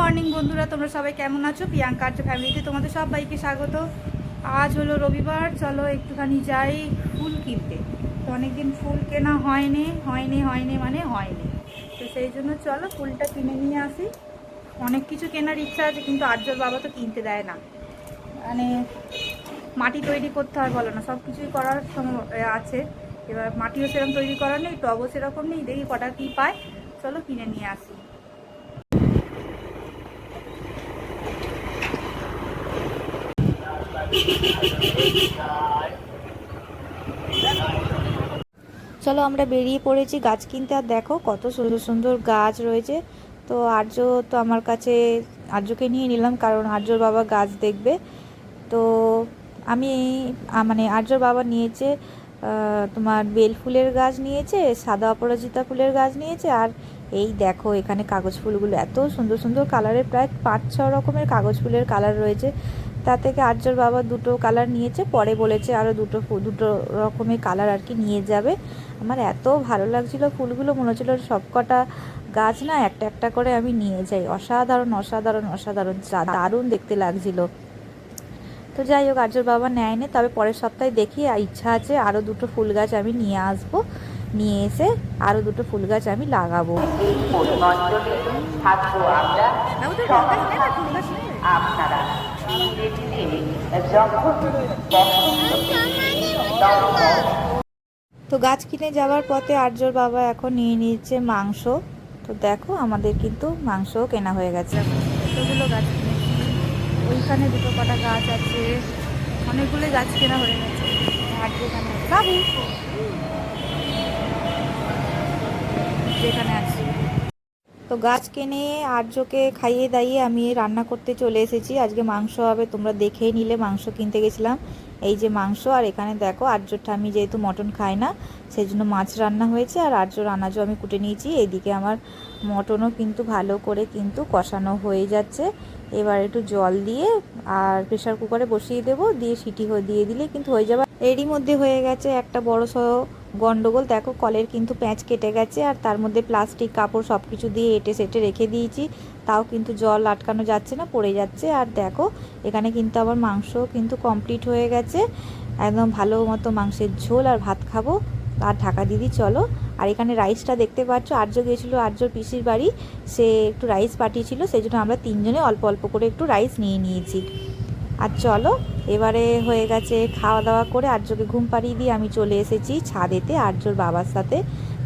Morning বন্ধুরা, তোমরা সবাই কেমন আছো? প্রিয়াঙ্কা আর্য ফ্যামিলিতে তোমাদের সবাইকে স্বাগত। আজ হলো রবিবার, চলো একটুখানি যাই ফুল কিনতে। তো অনেকদিন ফুল কেনা হয়নি হয়নি হয়নি মানে হয়নি। তো সেই জন্য চলো ফুলটা কিনে নিয়ে আসি। অনেক কিছু কেনার ইচ্ছা আছে, কিন্তু আর্যর বাবা তো কিনতে দেয় না। মানে মাটি তৈরি করতে হয় বলো না, সব কিছুই করার আছে। এবার মাটিও সেরকম তৈরি করার নেই, টবও সেরকম নেই, দেখি কটা কী পায়। চলো কিনে নিয়ে আসি। চলো আমরা বেরিয়ে পড়েছি গাছ কিনতে, আর দেখো কত সুন্দর সুন্দর গাছ রয়েছে। তো আর্য তো আমার কাছে, আর্যকে নিয়ে নিলাম, কারণ আর্যর বাবা গাছ দেখবে। তো আমি মানে আর্যর বাবা নিয়েছে তোমার বেল ফুলের গাছ নিয়েছে, সাদা অপরাজিতা ফুলের গাছ নিয়েছে, আর এই দেখো এখানে কাগজ ফুলগুলো, এত সুন্দর সুন্দর কালারের প্রায় পাঁচ ছ রকমের কাগজ ফুলের কালার রয়েছে। তা থেকে আর্যর বাবা দুটো কালার নিয়েছে পরে বলেছে আরও দুটো দুটো রকমের কালার আর কি নিয়ে যাবে। আমার এত ভালো লাগছিল ফুলগুলো মনে হচ্ছিল সব কটা গাছ না একটা একটা করে আমি নিয়ে যাই। অসাধারণ অসাধারণ অসাধারণ যা- দারুণ দেখতে লাগছিল। তো যাই হোক আর্যর বাবা নেয় নেয়নি তবে পরের সপ্তাহে দেখি আর ইচ্ছা আছে আরও দুটো ফুল গাছ আমি নিয়ে আসব। নিয়ে এসে আরও দুটো ফুল গাছ আমি লাগাবো। আপনারা যখন তো গাছ কিনে যাওয়ার পথে আর্যর বাবা এখন নিয়ে নিয়েছে মাংস। তো দেখো, আমাদের কিন্তু মাংসও কেনা হয়ে গেছে। এতগুলো গাছ কিনেছি। ওইখানে দুটো কটা গাছ আছে। অনেকগুলো গাছ কেনা হয়ে গেছে। আছে। বাবু। যেখানে আছে। তো গাছ কিনে আর্যকে খাইয়ে দাইয়ে আমি রান্না করতে চলে এসেছি। আজকে মাংস হবে, তোমরা দেখেই নিলে, মাংস কিনতে গেছিলাম। এই যে মাংস, আর এখানে দেখো আর্যর ঠামি যেহেতু মটন খায় না সেই জন্য মাছ রান্না হয়েছে, আর আর্যর আনাজও আমি কুটে নিয়েছি। এদিকে আমার মটনও কিন্তু ভালো করে কিন্তু কষানো হয়ে যাচ্ছে। এবার একটু জল দিয়ে আর প্রেশার কুকারে বসিয়ে দেবো, দিয়ে সিটি দিয়ে দিলে কিন্তু হয়ে যাবে। এরই মধ্যে হয়ে গেছে একটা বড় সড়ো গন্ডগোল, দেখো কলের কিন্তু প্যাঁচ কেটে গেছে আর তার মধ্যে প্লাস্টিক, কাপড় সব কিছু দিয়ে এটে সেটে রেখে দিয়েছি। তাও কিন্তু জল আটকানো যাচ্ছে না, পড়ে যাচ্ছে। আর দেখো, এখানে কিন্তু আবার মাংস কিন্তু কমপ্লিট হয়ে গেছে। একদম ভালো মতো মাংসের ঝোল আর ভাত খাব। আর ঢাকা দিদি, চলো। আর এখানে রাইসটা দেখতে পাচ্ছ, আর্য গিয়েছিল, আর্যর পিসির বাড়ি। সে একটু রাইস পাঠিয়েছিল সেই জন্য আমরা তিনজনে অল্প অল্প করে একটু রাইস নিয়ে নিয়েছি। আর চলো, এবারে হয়ে গেছে খাওয়া দাওয়া করে আর্যকে ঘুম পাড়িয়ে দিয়ে আমি চলে এসেছি ছাদেতে আর্যর বাবার সাথে।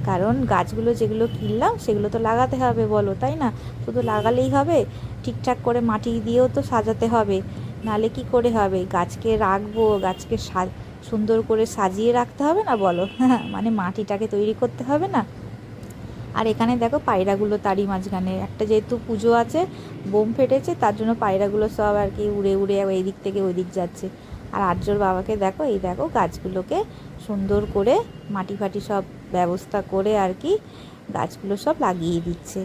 কারণ গাছগুলো যেগুলো কিনলাম, সেগুলো তো লাগাতে হবে বলো, তাই না? শুধু লাগালেই হবে, ঠিকঠাক করে মাটি দিয়েও তো সাজাতে হবে। নালে কি করে হবে? গাছকে রাখব, গাছকে সুন্দর করে সাজিয়ে রাখতে হবে না বলো? মানে মাটিটাকে তৈরি করতে হবে না? আর এখানে দেখো পায়রাগুলো তারই মাঝখানে। একটা যেহেতু পুজো আছে, বোম ফেটেছে, তার জন্য পায়রাগুলো সব আর কি উড়ে উড়ে এই দিক থেকে ওই দিক যাচ্ছে। আর আর্যর বাবাকে দেখো, এই দেখো গাছগুলোকে সুন্দর করে মাটি ফাটি সব ব্যবস্থা করে আর কি গাছগুলো সব লাগিয়ে দিচ্ছে।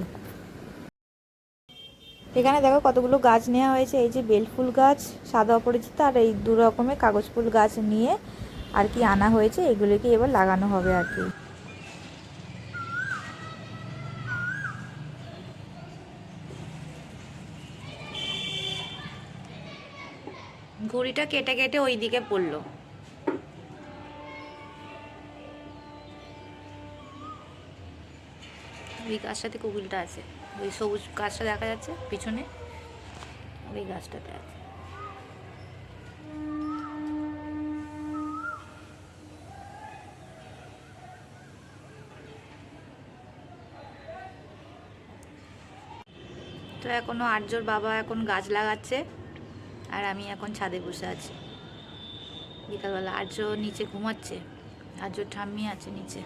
এখানে দেখো কতগুলো গাছ নেওয়া হয়েছে, এই যে বেলফুল গাছ, সাদা অপরিচিত আর এই দু রকমের কাগজ ফুল গাছ নিয়ে আর কি আনা হয়েছে, এগুলোকে এবার লাগানো হবে আর কি। ঘুড়িটা কেটে কেটে ওই দিকে পড়ল। ওই গাছটাতে কুকুলটা আছে। ওই সবুজ গাছটা দেখা যাচ্ছে পিছনে। ওই গাছটাতে আছে। তো এখনও আর্যর বাবা এখন গাছ লাগাচ্ছে। আর আমি এখন ছাদে বসে আছি। বিকালবেলা আর্য নিচে ঘুমাচ্ছে। আর্য ঠাম্মি আছে নিচে।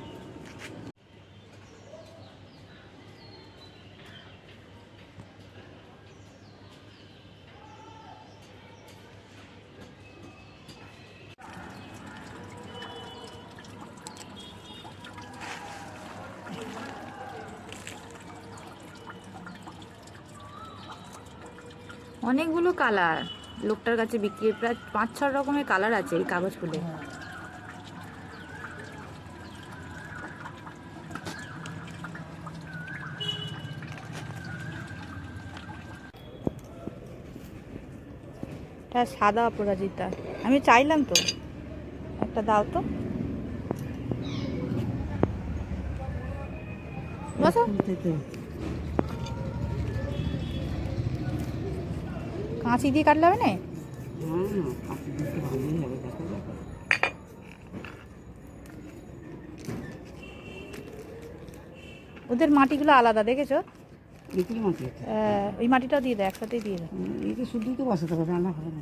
অনেকগুলো কালার। লোকটার কাছে বিক্রি প্রায় পাঁচ ছ রকমের কালার আছে এই কাগজ ফুলে। সাদা অপরাজিতা। আমি চাইলাম তো। একটা দাও তো। বসো। কাঁচি দিয়ে কাটলে হবে না ওদের মাটিগুলো আলাদা দেখেছ? ওই মাটিটাও দিয়ে দাও একসাথেই দিয়ে দাও এটা শুধুই তো বসাতে হবে রান্না হবে না।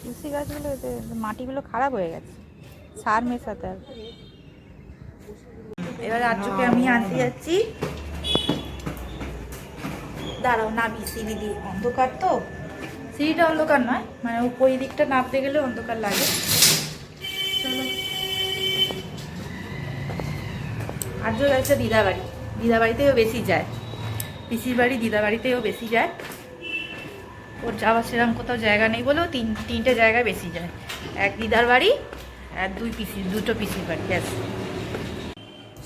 তুলসী গাছগুলো এতে মাটিগুলো খারাপ হয়ে গেছে। সার মেশাতে হবে। এবার আজকে আমি আনতে যাচ্ছি। দাঁড়াও, নাবি, সিঁড়ি দিয়ে। অন্ধকার তো? সিঁড়িটা অন্ধকার নয় মানে ওই দিকটা নামতে গেলে অন্ধকার লাগে। চলো। আর্য যাচ্ছে দিদাবাড়ি। দিদাবাড়িতেও বেশি যায়। পিসির বাড়ি দিদাবাড়িতেও বেশি যায়। ওর যাওয়ার সেরকম কোথাও জায়গা নেই বলেও তিন, তিনটে জায়গায় বেশি যায়। এক দিদার বাড়ি, আর দুই পিসি দুটো পিসির বাড়ি, ব্যাস।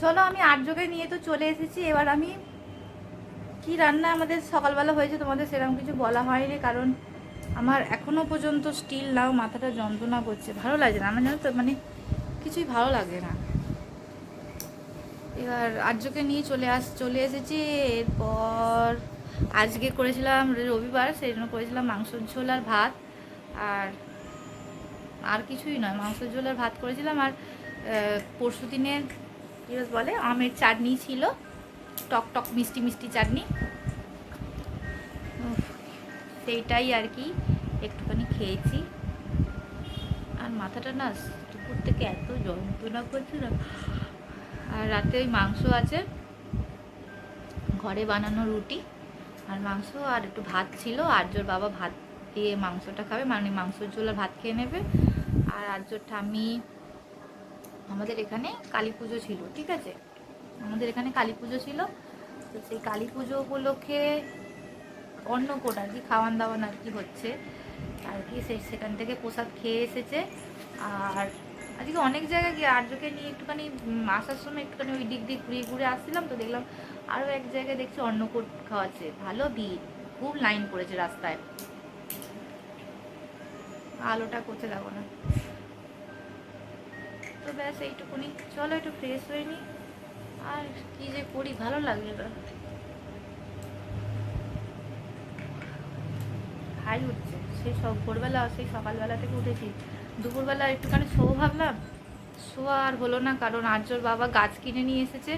চলো, আমি আর্যকে নিয়ে তো চলে এসেছি। এবার আমি কি রান্না আমাদের সকালবেলা হয়েছে তোমাদের সেরকম কিছু বলা হয়নি, কারণ আমার এখনও পর্যন্ত স্টিল নাও মাথাটা যন্ত্রণা করছে। ভালো লাগছে না, আমার জানো তো মানে কিছুই ভালো লাগে না। এবার আর্যকে নিয়ে চলে আস, চলে এসেছি, এরপর আজকে করেছিলাম, রবিবার সেই জন্য করেছিলাম মাংসর ঝোল আর ভাত, আর আর কিছুই নয়, মাংসের ঝোল আর ভাত করেছিলাম, আর পরশু দিনের কী বলে, আমের চাটনি ছিল। টক টক মিষ্টি মিষ্টি চাটনি। সেইটাই আর কি, একটুখানি খেয়েছি। আর মাথাটা না দুপুর থেকে এত যন্ত্রণা করছে না। আর রাতে ওই মাংস আছে, ঘরে বানানো রুটি। আর মাংস আর একটু ভাত ছিল, আর্যর বাবা ভাত দিয়ে মাংসটা খাবে মানে মাংসের ঝোল আর ভাত খেয়ে নেবে। আর আর্যর ঠাম্মি আমাদের এখানে কালী পুজো ছিল, ঠিক আছে? আমাদের এখানে কালী পুজো ছিল। তো সেই কালী পুজো উপলক্ষে অন্নকূট আর কি, খাওয়ান দাওয়ান আর কি হচ্ছে। আর কি সে সেখান থেকে প্রসাদ খেয়ে এসেছে। আর আজকে অনেক জায়গায় গিয়ে আর্যকে নিয়ে একটুখানি আসার সময় একটুখানি ওই দিক দিয়ে ঘুরিয়ে ঘুরে আসছিলাম তো দেখলাম আরও এক জায়গায় দেখছি অন্নকূট খাওয়াচ্ছে। ভালো ভিড় খুব লাইন পড়েছে রাস্তায়। আলোটা করতে যাব না। তো ব্যাস এইটুকুনি। চলো একটু ফ্রেশ হয়ে নি। আর কি যে করি, ভালো লাগে না। হাই উঠছে, সেই সব ভোরবেলা, সেই সকালবেলা থেকে উঠেছি। দুপুরবেলা একটুখানি শো ভাবলাম শো আর হলো না, কারণ আর্যর বাবা গাছ কিনে নিয়ে এসেছে।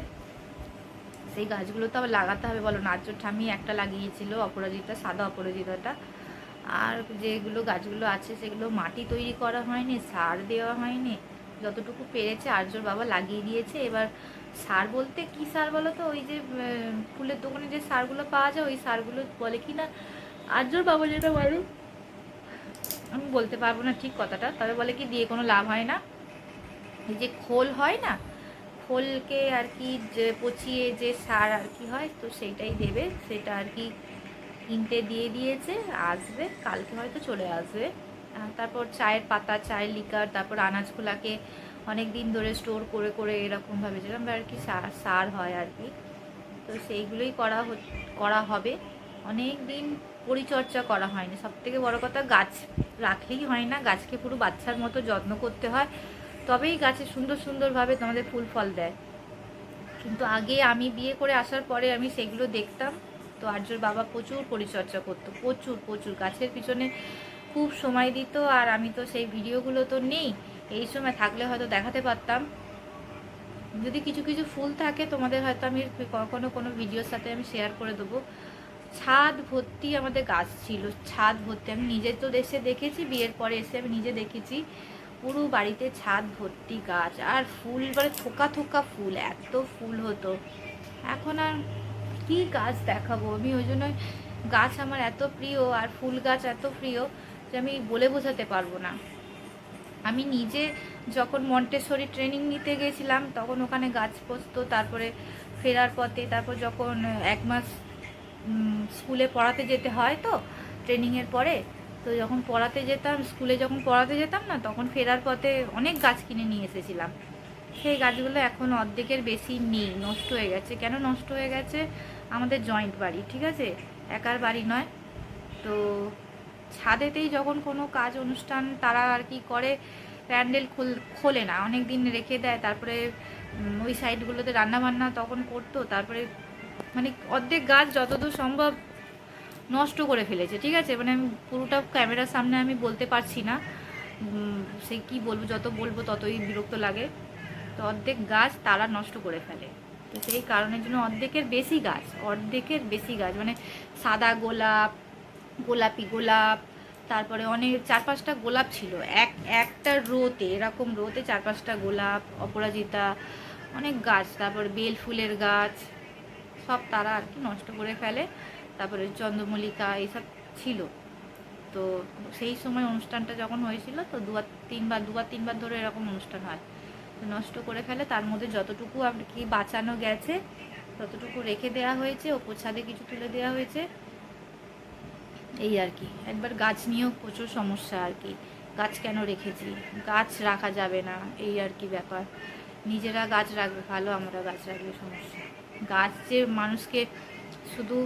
সেই গাছগুলো তো আবার লাগাতে হবে, বলো না, আর্যর ঠামি একটা লাগিয়েছিল, অপরাজিতা, সাদা অপরাজিতাটা। আর যেগুলো গাছগুলো আছে, সেগুলো মাটি তৈরি করা হয়নি, সার দেওয়া হয়নি। যতটুকু পেরেছে আর্যর বাবা লাগিয়ে দিয়েছে। এবার সার বলতে কি সার বলো তো? ওই যে ফুলের দোকানে যে সারগুলো পাওয়া যায়, ওই সারগুলো বলে কি না? আর্যর বাবা যেটা বলে। আমি বলতে পারব না ঠিক কথাটা, তবে বলে কি দিয়ে কোনো লাভ হয় না। এই যে খোল হয় না? খোলকে আর কি যে পচিয়ে যে সার আর কি হয়, তো সেইটাই দেবে, সেটা আর কি কিনতে দিয়ে দিয়েছে, আসবে, কালকে হয়তো চলে আসবে। তারপর চায়ের পাতা, চায়ের লিকার তারপর আনাজগুলাকে অনেক দিন ধরে স্টোর করে করে এরকমভাবে যেরকম আর কি সার সার হয় আর কি। তো সেইগুলোই করা করা হবে। অনেক দিন পরিচর্যা করা হয়নি। সব থেকে বড় কথা গাছ রাখলেই হয় না। গাছকে পুরো বাচ্চার মতো যত্ন করতে হয়। তবেই গাছে সুন্দর সুন্দরভাবে তোমাদের ফুল ফল দেয়। কিন্তু আগে আমি বিয়ে করে আসার পরে আমি সেগুলো দেখতাম। তো আর্যর বাবা প্রচুর পরিচর্যা করতো। প্রচুর প্রচুর। গাছের পিছনে খুব সময় দিত। আর আমি তো সেই ভিডিওগুলো তো নেই। এই সময় থাকলে হয়তো দেখাতে পারতাম। যদি কিছু কিছু ফুল থাকে, তোমাদের হয়তো আমি কখনো কোনো ভিডিওর সাথে আমি শেয়ার করে দেবো। ছাদ ভর্তি আমাদের গাছ ছিল, ছাদ ভর্তি। আমি নিজে তো দেশে দেখেছি, বিয়ের পরে এসে আমি নিজে দেখেছি। পুরো বাড়িতে ছাদ ভর্তি গাছ, আর ফুল মানে থোকা থোকা ফুল, এত ফুল হতো। এখন আর কি গাছ দেখাবো? আমি ওই জন্য গাছ আমার এত প্রিয়, আর ফুল গাছ এত প্রিয় যে আমি বলে বোঝাতে পারব না। আমি নিজে যখন মন্টেশ্বরী ট্রেনিং নিতে গেছিলাম, তখন ওখানে গাছ পচতো, তারপরে ফেরার পথে, তারপর যখন এক মাস স্কুলে পড়াতে যেতে হয় তো ট্রেনিংয়ের পরে, তো যখন পড়াতে যেতাম স্কুলে যখন পড়াতে যেতাম না, তখন ফেরার পথে অনেক গাছ কিনে নিয়ে এসেছিলাম। সেই গাছগুলো এখন অর্ধেকের বেশি নেই, নষ্ট হয়ে গেছে। কেন নষ্ট হয়ে গেছে? আমাদের জয়েন্ট বাড়ি, ঠিক আছে? একার বাড়ি নয়। তো ছাদেতেই যখন কোনো কাজ, অনুষ্ঠান তারা আর কি করে, প্যান্ডেল খুল, খোলে না। অনেক দিন রেখে দেয়, তারপরে ওই সাইডগুলোতে রান্না বান্না তখন করতো, তারপরে মানে অর্ধেক গাছ যতদূর সম্ভব নষ্ট করে ফেলেছে, ঠিক আছে? মানে আমি পুরোটা ক্যামেরার সামনে আমি বলতে পারছি না। সে কি বলব, যত বলব ততই বিরক্ত লাগে। তো অর্ধেক গাছ তারা নষ্ট করে ফেলে। তো সেই কারণের জন্য অর্ধেকের বেশি গাছ, অর্ধেকের বেশি গাছ মানে সাদা গোলাপ গোলাপি গোলাপ, তারপরে অনেক চার পাঁচটা গোলাপ ছিল। এক, একটা রোতে, এরকম রোতে চার পাঁচটা গোলাপ, অপরাজিতা, অনেক গাছ, তারপর বেল ফুলের গাছ, সব তারা আর কি নষ্ট করে ফেলে। তারপরে চন্দ্রমল্লিকা, এইসব ছিল। তো সেই সময় অনুষ্ঠানটা যখন হয়েছিল, তো দুবার, তিনবার দুবার, তিনবার ধরে এরকম অনুষ্ঠান হয়। নষ্ট করে ফেলে, তার মধ্যে যতটুকু আর কি বাঁচানো গেছে, ততটুকু রেখে দেওয়া হয়েছে ওপর ছাদে কিছু তুলে দেওয়া হয়েছে। এই আর কি। একবার গাছ নিয়েও প্রচুর সমস্যা আর কি। গাছ কেন রেখেছি? গাছ রাখা যাবে না, এই আর কি ব্যাপার। নিজেরা গাছ রাখবে, ভালো আমরা গাছ রাখলে সমস্যা। গাছ যে মানুষকে শুধু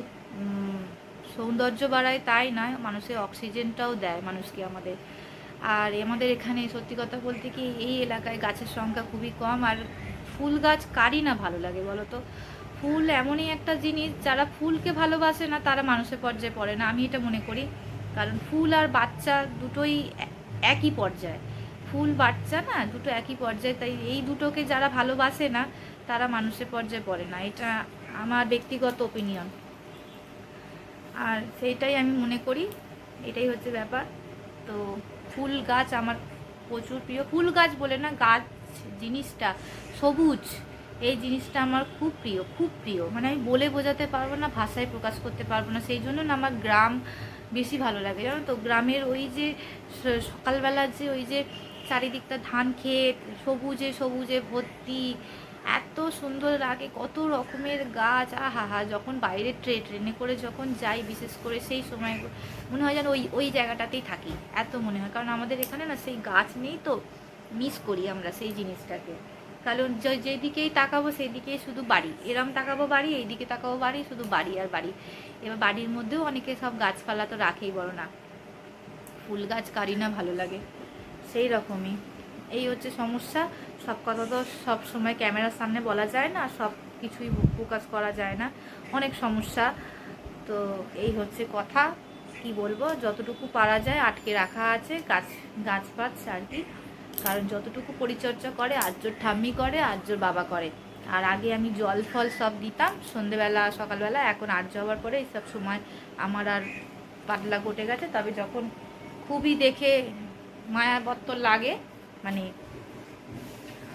সৌন্দর্য বাড়ায় তাই নয় মানুষের অক্সিজেনটাও দেয় মানুষকে আমাদের। আর আমাদের এখানে সত্যি কথা বলতে কি, এই এলাকায় গাছের সংখ্যা খুবই কম। আর ফুল গাছ কারই না ভালো লাগে বলো তো ফুল এমনই একটা জিনিস, যারা ফুলকে ভালোবাসে না, তারা মানুষের পর্যায়ে পড়ে না। আমি এটা মনে করি। কারণ ফুল আর বাচ্চা দুটোই একই পর্যায়ে। ফুল, বাচ্চা না, দুটো একই পর্যায়ে। তাই এই দুটোকে যারা ভালোবাসে না, তারা মানুষের পর্যায়ে পড়ে না। এটা আমার ব্যক্তিগত ওপিনিয়ন আর সেইটাই আমি মনে করি। এটাই হচ্ছে ব্যাপার। তো ফুল গাছ আমার প্রচুর প্রিয়। ফুল গাছ বলে না, গাছ জিনিসটা সবুজ। এই জিনিসটা আমার খুব প্রিয় খুব প্রিয়। মানে আমি বলে বোঝাতে পারব না, ভাষায় প্রকাশ করতে পারব না। সেই জন্য না আমার গ্রাম বেশি ভালো লাগে, জানো তো? গ্রামের ওই যে স- সকালবেলার যে ওই যে চারিদিকটা ধান ক্ষেত, সবুজে সবুজে ভর্তি, এত সুন্দর লাগে, কত রকমের গাছ, আহা হা, যখন বাইরে ট্রে, ট্রেনে করে যখন যাই, বিশেষ করে সেই সময় মনে হয় যেন ওই ওই জায়গাটাতেই থাকি, এত মনে হয়। কারণ আমাদের এখানে না সেই গাছ নেই তো মিস করি আমরা সেই জিনিসটাকে। কারণ যেদিকেই তাকাবো সেদিকেই শুধু বাড়ি। এরম তাকাবো বাড়ি, এইদিকে তাকাবো বাড়ি, শুধু বাড়ি আর বাড়ি। এবার বাড়ির মধ্যেও অনেকে সব গাছপালা তো রাখেই বড় না। ফুল গাছ কারি না ভালো লাগে। সেই রকমই। এই হচ্ছে সমস্যা। সব কথা তো সব সময় ক্যামেরার সামনে বলা যায় না, সব কিছুই প্রকাশ করা যায় না। অনেক সমস্যা। তো এই হচ্ছে কথা। কি বলব? যতটুকু পারা যায় আটকে রাখা আছে। গাছ গাছ পাছ আর কি। কারণ যতটুকু পরিচর্যা করে আর্যর ঠাম্মি করে আর্যর বাবা করে। আর আগে আমি জল ফল সব দিতাম, সন্ধেবেলা, সকালবেলা, এখন আর্য হওয়ার পরে এইসব সময় আমার আর পাতলা ঘটে গেছে। তবে যখন খুবই দেখে মায়াবত্ত লাগে মানে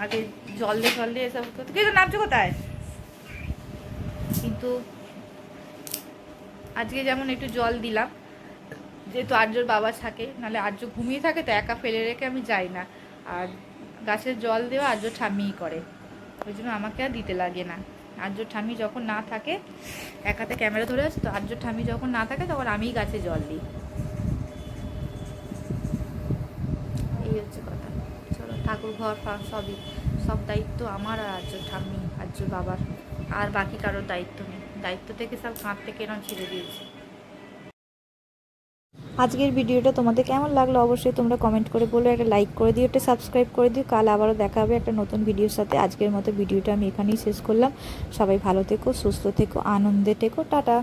আগে জল দিয়ে জল দিয়ে এসব কিন্তু নামছো কোথায়? কিন্তু আজকে যেমন একটু জল দিলাম, যেহেতু আর্যর বাবা থাকে, নাহলে আর্য ঘুমিয়ে থাকে, তো একা ফেলে রেখে আমি যাই না। আর গাছের জল দেওয়া আর্য ঠাম্মিই করে। ওই জন্য আমাকে আর দিতে লাগে না। আর্য ঠাম্মি যখন না থাকে একাতে ক্যামেরা ধরে আছে, তো আর্য ঠাম্মি যখন না থাকে, তখন আমিই গাছে জল দিই। এই হচ্ছে কথা। চলো, ঠাকুর ঘর ফর সবই। সব দায়িত্ব আমার আর আর্য ঠাম্মি, আর্য বাবার। আর বাকি কারোর দায়িত্ব নেই। দায়িত্ব থেকে সব কাঁধ থেকে এরম ছেড়ে দিয়েছে। আজকের ভিডিওটা তোমাদের কেমন লাগল অবশ্যই তোমরা কমেন্ট করে বলো, একটা লাইক করে দিও, একটা সাবস্ক্রাইব করে দিও। কাল আবারও দেখা হবে একটা নতুন ভিডিওর সাথে। আজকের মতো ভিডিওটা আমি এখানেই শেষ করলাম। সবাই ভালো থেকো, সুস্থ থেকো, আনন্দে থেকো, টাটা।